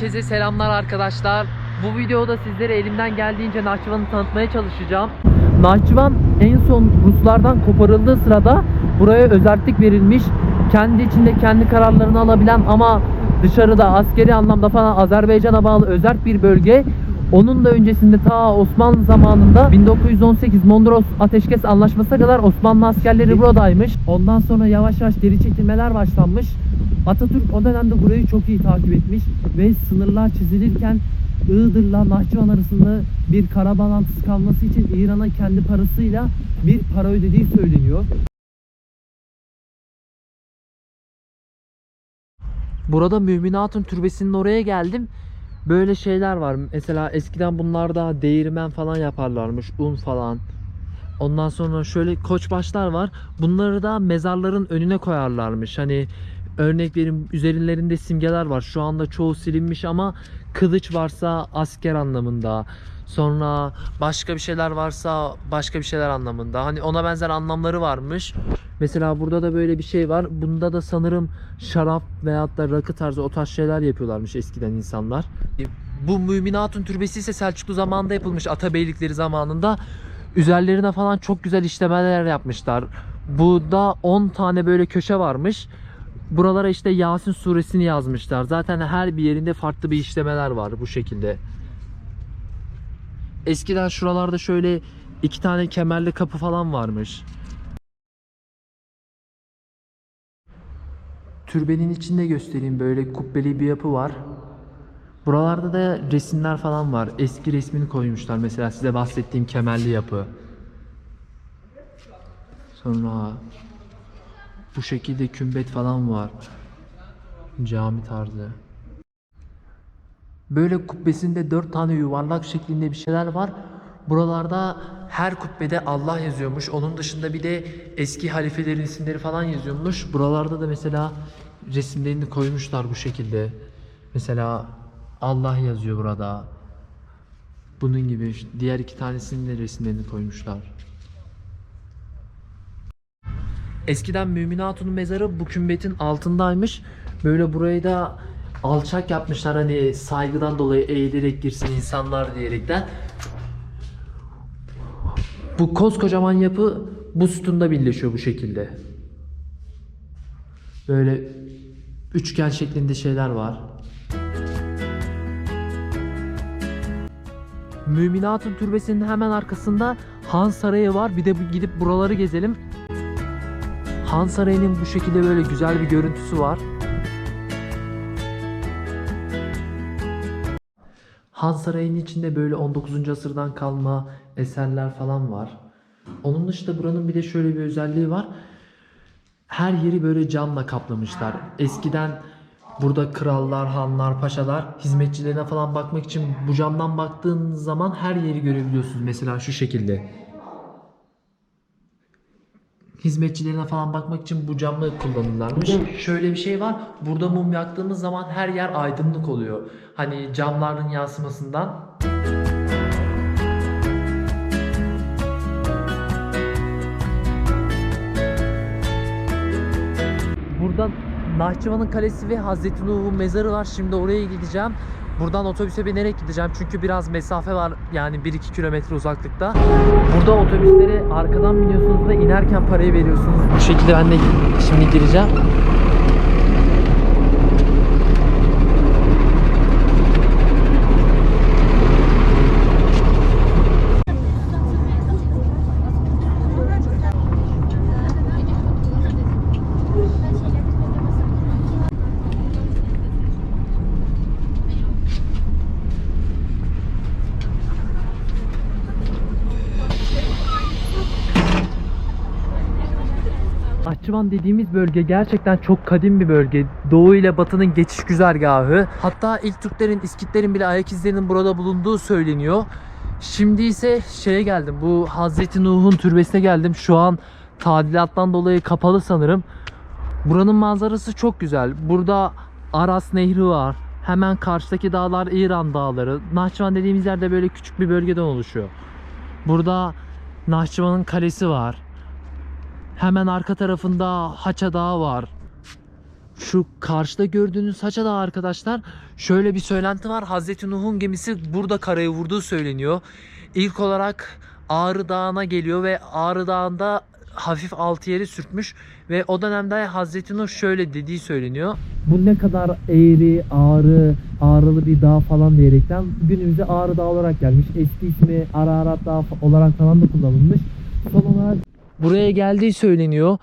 Herkese selamlar arkadaşlar. Bu videoda sizlere elimden geldiğince Nahçıvan'ı tanıtmaya çalışacağım. Nahçıvan en son Ruslardan koparıldığı sırada buraya özellik verilmiş. Kendi içinde kendi kararlarını alabilen ama dışarıda askeri anlamda falan Azerbaycan'a bağlı özerk bir bölge. Onun da öncesinde ta Osmanlı zamanında 1918 Mondros Ateşkes Anlaşması'na kadar Osmanlı askerleri buradaymış. Ondan sonra yavaş yavaş geri çekilmeler başlanmış. Atatürk o dönemde burayı çok iyi takip etmiş ve sınırlar çizilirken Iğdır'la Nahçıvan arasında bir kara bağlantısı kalması için İran'a kendi parasıyla bir para ödediği söyleniyor. Burada Müminat'ın türbesinin oraya geldim. Böyle şeyler var. Mesela eskiden bunlarda değirmen falan yaparlarmış. Un falan. Ondan sonra şöyle koçbaşlar var. Bunları da mezarların önüne koyarlarmış. Hani örnek verim üzerlerinde simgeler var. Şu anda çoğu silinmiş ama kılıç varsa asker anlamında. Sonra başka bir şeyler varsa başka bir şeyler anlamında. Hani ona benzer anlamları varmış. Mesela burada da böyle bir şey var. Bunda da sanırım şarap veyahut da rakı tarzı o tarz şeyler yapıyorlarmış eskiden insanlar. Bu Müminatun Türbesi ise Selçuklu zamanında yapılmış Atabeylikleri zamanında. Üzerlerine falan çok güzel işlemeler yapmışlar. Burada 10 tane böyle köşe varmış. Buralara işte Yasin suresini yazmışlar. Zaten her bir yerinde farklı bir işlemeler var bu şekilde. Eskiden şuralarda şöyle iki tane kemerli kapı falan varmış. Türbenin içinde göstereyim böyle kubbeli bir yapı var. Buralarda da resimler falan var. Eski resmini koymuşlar. Mesela size bahsettiğim kemerli yapı. Sonra bu şekilde kümbet falan var. Cami tarzı. Böyle kubbesinde dört tane yuvarlak şeklinde bir şeyler var. Buralarda her kubbede Allah yazıyormuş. Onun dışında bir de eski halifelerin isimleri falan yazıyormuş. Buralarda da mesela resimlerini koymuşlar bu şekilde. Mesela Allah yazıyor burada. Bunun gibi diğer iki tanesinin de resimlerini koymuşlar. Eskiden Mümin Hatun'un mezarı bu kümbetin altındaymış. Böyle burayı da alçak yapmışlar hani saygıdan dolayı eğilerek girsin insanlar diyerekten. Bu koskocaman yapı bu sütunda birleşiyor bu şekilde. Böyle üçgen şeklinde şeyler var. Müminatın türbesinin hemen arkasında Han Sarayı var. Bir de gidip buraları gezelim. Han Sarayı'nın bu şekilde böyle güzel bir görüntüsü var. Han Sarayı'nın içinde böyle 19. asırdan kalma eserler falan var. Onun dışında buranın bir de şöyle bir özelliği var. Her yeri böyle camla kaplamışlar. Eskiden burada krallar, hanlar, paşalar hizmetçilerine falan bakmak için bu camdan baktığın zaman her yeri görebiliyorsunuz. Mesela şu şekilde. Hizmetçilerine falan bakmak için bu camı kullanırlarmış. Şöyle bir şey var. Burada mum yaktığımız zaman her yer aydınlık oluyor. Hani camların yansımasından. Buradan Nahçıvan'ın kalesi ve Hazreti Nuh'un mezarı var. Şimdi oraya gideceğim. Buradan otobüse binerek gideceğim çünkü biraz mesafe var yani 1-2 kilometre uzaklıkta. Burada otobüsleri arkadan biniyorsunuz ve inerken parayı veriyorsunuz. Bu şekilde ben de şimdi gireceğim. Ahçıvan dediğimiz bölge gerçekten çok kadim bir bölge. Doğu ile batının geçiş güzergahı. Hatta ilk Türklerin, İskitlerin bile ayak izlerinin burada bulunduğu söyleniyor. Şimdi ise şeye geldim. Bu Hazreti Nuh'un türbesine geldim. Şu an tadilattan dolayı kapalı sanırım. Buranın manzarası çok güzel. Burada Aras Nehri var. Hemen karşıdaki dağlar İran dağları. Nahçıvan dediğimiz yerde böyle küçük bir bölgeden oluşuyor. Burada Nahçıvan'ın kalesi var. Hemen arka tarafında Haça Dağı var. Şu karşıda gördüğünüz haçada arkadaşlar şöyle bir söylenti var. Hazreti Nuh'un gemisi burada karaya vurduğu söyleniyor. İlk olarak Ağrı Dağı'na geliyor ve Ağrı Dağı'nda hafif altı yeri sürtmüş ve o dönemde Hazreti Nuh şöyle dediği söyleniyor. Bu ne kadar eğri, ağrı, ağrılı bir dağ falan diyerekten günümüze Ağrı Dağı olarak gelmiş. Eski ismi Ararat Dağı olarak falan da kullanılmış. Son olarak buraya geldiği söyleniyor.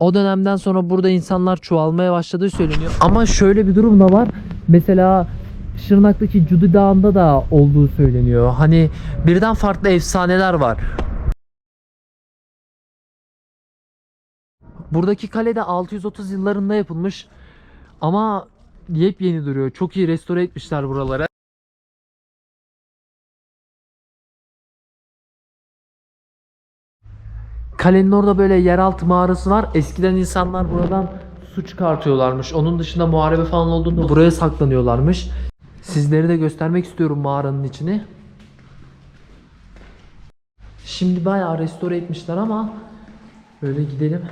O dönemden sonra burada insanlar çoğalmaya başladığı söyleniyor. Ama şöyle bir durum da var. Mesela Şırnak'taki Cudi Dağı'nda da olduğu söyleniyor. Hani birden farklı efsaneler var. Buradaki kale de 630 yıllarında yapılmış. Ama yepyeni duruyor. Çok iyi restore etmişler buraları. Kalenin orada böyle yeraltı mağarası var. Eskiden insanlar buradan su çıkartıyorlarmış. Onun dışında muharebe falan olduğunda buraya saklanıyorlarmış. Sizleri de göstermek istiyorum mağaranın içini. Şimdi bayağı restore etmişler ama böyle gidelim.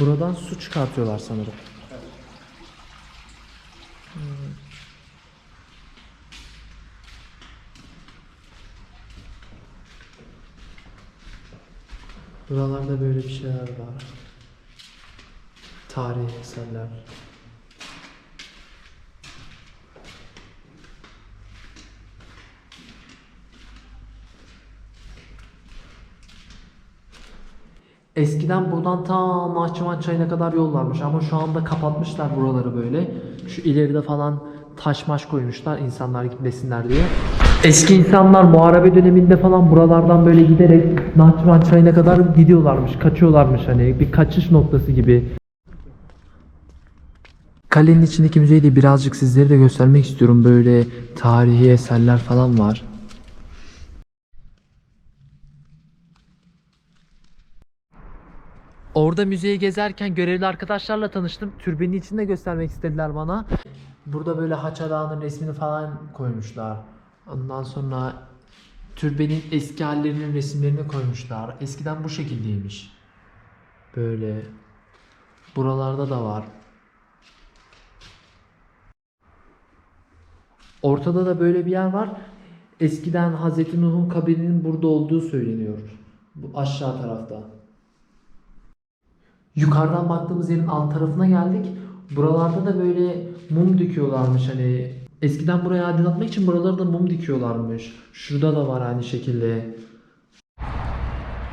Buradan su çıkartıyorlar sanırım. Buralarda böyle bir şeyler var. Tarihi eserler. Eskiden buradan ta Nahçıvan Çayı'na kadar yol varmış ama şu anda kapatmışlar buraları böyle. Şu ileride falan taş maş koymuşlar insanlar gitmesinler diye. Eski insanlar muharebe döneminde falan buralardan böyle giderek Nahçıvan Çayı'na kadar gidiyorlarmış, kaçıyorlarmış hani bir kaçış noktası gibi. Kalenin içindeki müzeyi de birazcık sizlere de göstermek istiyorum. Böyle tarihi eserler falan var. Orada müzeyi gezerken görevli arkadaşlarla tanıştım. Türbenin içinde göstermek istediler bana. Burada böyle Haç Adağı'nın resmini falan koymuşlar. Ondan sonra türbenin eski hallerinin resimlerini koymuşlar. Eskiden bu şekildeymiş. Böyle. Buralarda da var. Ortada da böyle bir yer var. Eskiden Hazreti Nuh'un kabrinin burada olduğu söyleniyor. Bu aşağı tarafta. Yukarıdan baktığımız yerin alt tarafına geldik. Buralarda da böyle mum dikiyorlarmış hani. Eskiden buraya aydınlatmak için buralara da mum dikiyorlarmış. Şurada da var aynı şekilde.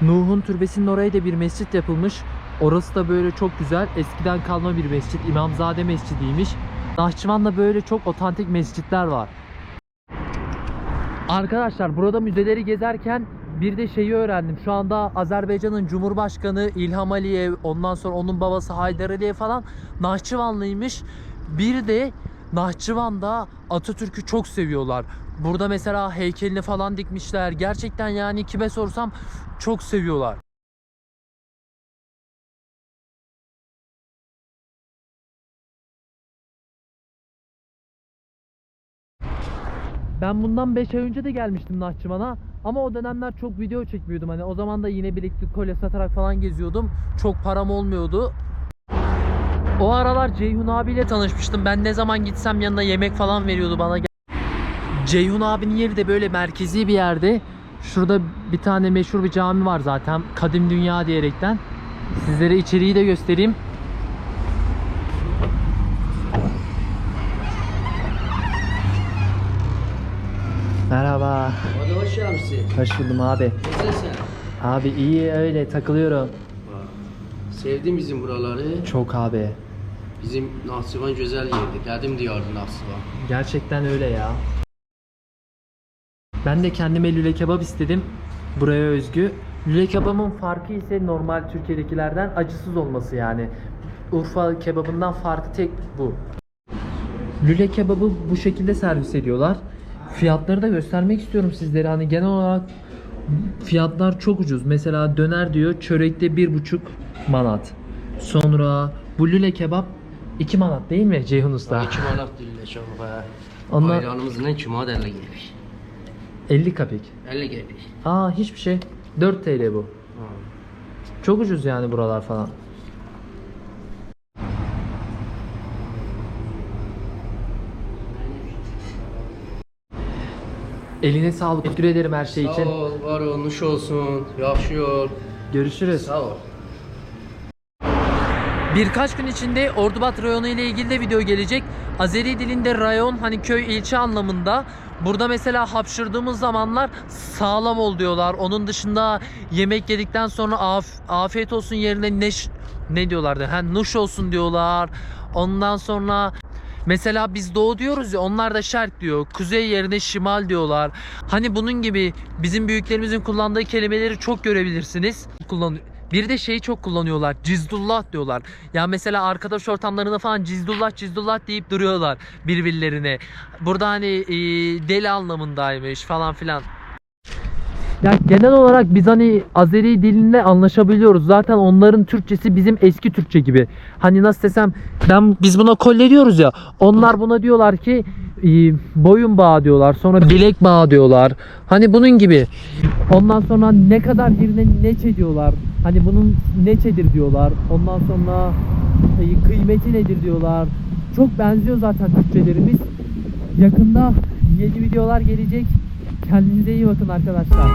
Nuh'un türbesinin oraya da bir mescit yapılmış. Orası da böyle çok güzel. Eskiden kalma bir mescit. İmamzade Mescidiymiş. Nahçıvan'da böyle çok otantik mescitler var. Arkadaşlar burada müzeleri gezerken bir de şeyi öğrendim. Şu anda Azerbaycan'ın Cumhurbaşkanı İlham Aliyev, ondan sonra onun babası Haydar Aliyev falan Nahçıvanlıymış. Bir de Nahçıvan'da Atatürk'ü çok seviyorlar. Burada mesela heykelini falan dikmişler. Gerçekten yani kime sorsam çok seviyorlar. Ben bundan 5 ay önce de gelmiştim Nahçıvan'a. Ama o dönemler çok video çekmiyordum. Hani o zaman da yine bileklik kolye satarak falan geziyordum. Çok param olmuyordu. O aralar Ceyhun abiyle tanışmıştım. Ben ne zaman gitsem yanına yemek falan veriyordu bana. Ceyhun abinin yeri de böyle merkezi bir yerde. Şurada bir tane meşhur bir cami var zaten. Kadim Dünya diyerekten. Sizlere içeriği de göstereyim. Merhaba. Hadi hoş gelmişsin. Hoş buldum abi. Nasılsın? Abi iyi öyle takılıyorum. Sevdim bizim buraları. Çok abi. Bizim Nahçıvan güzel yerdi. Kadim diyardı Nahçıvan. Gerçekten öyle ya. Ben de kendime lüle kebap istedim. Buraya özgü. Lüle kebabın farkı ise normal Türkiye'dekilerden acısız olması yani. Urfa kebabından farkı tek bu. Lüle kebabı bu şekilde servis ediyorlar. Fiyatları da göstermek istiyorum sizlere. Hani genel olarak fiyatlar çok ucuz. Mesela döner diyor çörekte bir buçuk manat. Sonra bu lüle kebap İki manat değil mi Ceyhun Usta? İki manat dilinde çok be. Onlar... Ayranımızın en çumağı 50 gelmiş. 50 kapik. 50 gelmiş. Aa hiçbir şey. 4 TL bu. Ha. Çok ucuz yani buralar falan. Eline sağlık. Teşekkür ederim her şey için. Sağ ol, var ol, nuş olsun. Yaşıyor. Görüşürüz. Sağ ol. Birkaç gün içinde Ordubat rayonu ile ilgili de video gelecek. Azeri dilinde rayon hani köy ilçe anlamında. Burada mesela hapşırdığımız zamanlar sağlam ol diyorlar. Onun dışında yemek yedikten sonra af- afiyet olsun yerine neş ne diyorlardı? Ha nuş olsun diyorlar. Ondan sonra Mesela biz doğu diyoruz ya onlar da şerk diyor. Kuzey yerine şimal diyorlar. Hani bunun gibi bizim büyüklerimizin kullandığı kelimeleri çok görebilirsiniz. Kullan bir de şeyi çok kullanıyorlar. Cizdullah diyorlar. Ya mesela arkadaş ortamlarında falan cizdullah cizdullah deyip duruyorlar birbirlerine. Burada hani e, deli anlamındaymış falan filan. Ya genel olarak biz hani Azeri dilinde anlaşabiliyoruz. Zaten onların Türkçesi bizim eski Türkçe gibi. Hani nasıl desem ben biz buna kolle diyoruz ya. Onlar buna diyorlar ki boyun bağı diyorlar. Sonra bilek bağı diyorlar. Hani bunun gibi. Ondan sonra ne kadar birine neçe diyorlar. Hani bunun neçedir diyorlar. Ondan sonra e, kıymeti nedir diyorlar. Çok benziyor zaten Türkçelerimiz. Yakında yeni videolar gelecek. Kendinize iyi bakın arkadaşlar.